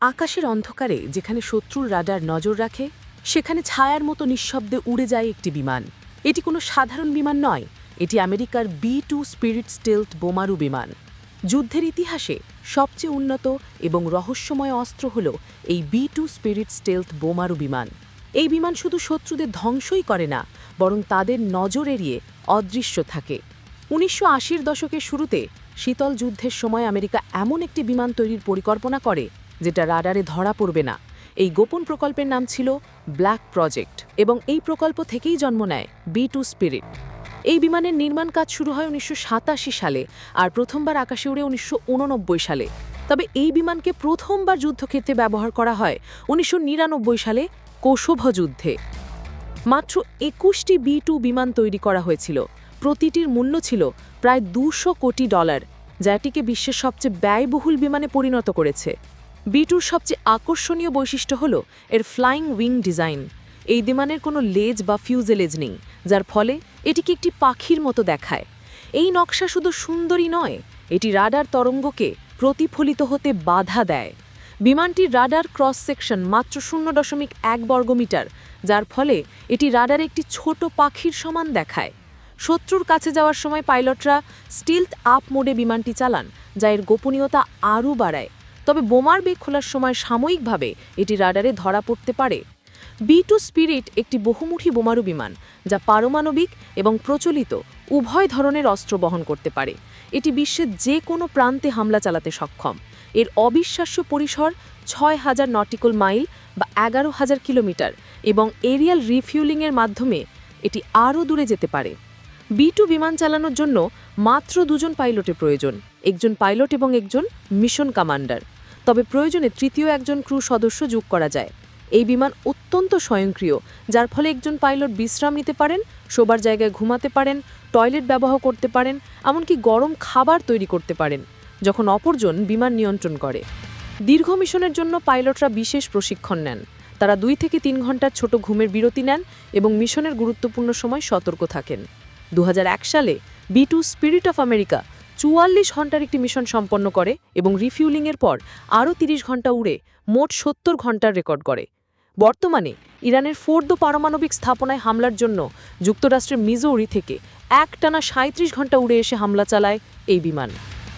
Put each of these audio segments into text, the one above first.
আকাশের অন্ধকারে যেখানে শত্রুর রাডার নজর রাখে, সেখানে ছায়ার মতো নিঃশব্দে উড়ে যায় একটি বিমান। এটি কোনো সাধারণ বিমান নয়, এটি আমেরিকার বি টু স্পিরিট স্টেলথ বোমারু বিমান। যুদ্ধের ইতিহাসে সবচেয়ে উন্নত এবং রহস্যময় অস্ত্র হল এই বি টু স্পিরিট স্টেলথ বোমারু বিমান। এই বিমান শুধু শত্রুদের ধ্বংসই করে না, বরং তাদের নজর এড়িয়ে অদৃশ্য থাকে। উনিশশো আশির দশকের শুরুতে শীতল যুদ্ধের সময় আমেরিকা এমন একটি বিমান তৈরির পরিকল্পনা করে যেটা রাডারে ধরা পড়বে না। এই গোপন প্রকল্পের নাম ছিল ব্ল্যাক প্রজেক্ট এবং এই প্রকল্প থেকেই জন্ম নেয় বি টু স্পিরিট এই বিমানের নির্মাণ কাজ শুরু হয় উনিশশো সাতাশি সালে আর প্রথমবার আকাশে উড়ে উনিশশো উননব্বই সালে। তবে এই বিমানকে প্রথমবার যুদ্ধক্ষেত্রে ব্যবহার করা হয় উনিশশো নিরানব্বই সালে কোশোভ যুদ্ধে। মাত্র একুশটি বি টু বিমান তৈরি করা হয়েছিল। প্রতিটির মূল্য ছিল প্রায় দুশো কোটি ডলার, যা এটিকে বিশ্বের সবচেয়ে ব্যয়বহুল বিমানে পরিণত করেছে। বি টুর সবচেয়ে আকর্ষণীয় বৈশিষ্ট্য হল এর ফ্লাইং উইং ডিজাইন এই বিমানের কোনো লেজ বা ফিউজেলেজ নেই, যার ফলে এটিকে একটি পাখির মতো দেখায়। এই নকশা শুধু সুন্দরী নয়, এটি রাডার তরঙ্গকে প্রতিফলিত হতে বাধা দেয়। বিমানটির রাডার ক্রস সেকশন মাত্র শূন্য দশমিক এক বর্গমিটার, যার ফলে এটি রাডার একটি ছোট পাখির সমান দেখায়। শত্রুর কাছে যাওয়ার সময় পাইলটরা স্টিলথ আপ মোডে বিমানটি চালান, যা এর গোপনীয়তা আরও বাড়ায়। তবে বোমার বেগ খোলার সময় সাময়িকভাবে এটি রাডারে ধরা পড়তে পারে। বি টু স্পিরিট একটি বহুমুখী বোমারু বিমান, যা পারমাণবিক এবং প্রচলিত উভয় ধরনের অস্ত্র বহন করতে পারে। এটি বিশ্বের যে কোনো প্রান্তে হামলা চালাতে সক্ষম। এর অবিশ্বাস্য পরিসর ছয় হাজার নটিক্যাল মাইল বা এগারো হাজার কিলোমিটার এবং এরিয়াল রিফিউলিংয়ের মাধ্যমে এটি আরও দূরে যেতে পারে। বি টু বিমান চালানোর জন্য মাত্র দুজন পাইলটের প্রয়োজন, একজন পাইলট এবং একজন মিশন কমান্ডার। তবে প্রয়োজনে তৃতীয় একজন ক্রু সদস্য যোগ করা যায়। এই বিমান অত্যন্ত স্বয়ংক্রিয়, যার ফলে একজন পাইলট বিশ্রাম নিতে পারেন, শোবার জায়গায় ঘুমাতে পারেন, টয়লেট ব্যবহার করতে পারেন, এমনকি গরম খাবার তৈরি করতে পারেন, যখন অপরজন বিমান নিয়ন্ত্রণ করে। দীর্ঘ মিশনের জন্য পাইলটরা বিশেষ প্রশিক্ষণ নেন। তারা দুই থেকে তিন ঘণ্টার ছোট ঘুমের বিরতি নেন এবং মিশনের গুরুত্বপূর্ণ সময় সতর্ক থাকেন। দু হাজার এক সালে B two spirit of America চুয়াল্লিশ ঘণ্টার একটি মিশন সম্পন্ন করে এবং রিফিউলিংয়ের পর আরও তিরিশ ঘণ্টা উড়ে মোট সত্তর ঘণ্টার রেকর্ড করে বর্তমানে ইরানের ফোর্দ পারমাণবিক স্থাপনায় হামলার জন্য যুক্তরাষ্ট্রের মিজৌরি থেকে একটানা সাঁত্রিশ ঘণ্টা উড়ে এসে হামলা চালায় এই বিমান।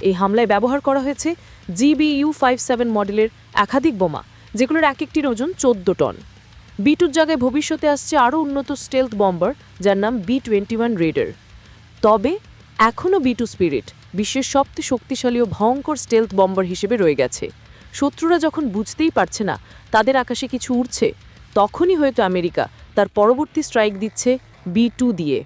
এই হামলায় ব্যবহার করা হয়েছে জিবিইউ ফাইভ সেভেন মডেলের একাধিক বোমা, যেগুলোর এক একটির ওজন চোদ্দ টন। বি টুর জায়গায় ভবিষ্যতে আসছে আরও উন্নত স্টেলথ বম্বার, যার নাম বি টোয়েন্টি ওয়ান রেডার। তবে এখনও বি টু স্পিরিট বিশ্বের সবচেয়ে শক্তিশালী ও ভয়ঙ্কর স্টেলথ বম্বার হিসেবে রয়ে গেছে। শত্রুরা যখন বুঝতেই পারছে না তাদের আকাশে কিছু উড়ছে, তখনই হয়তো আমেরিকা তার পরবর্তী স্ট্রাইক দিচ্ছে বি টু দিয়ে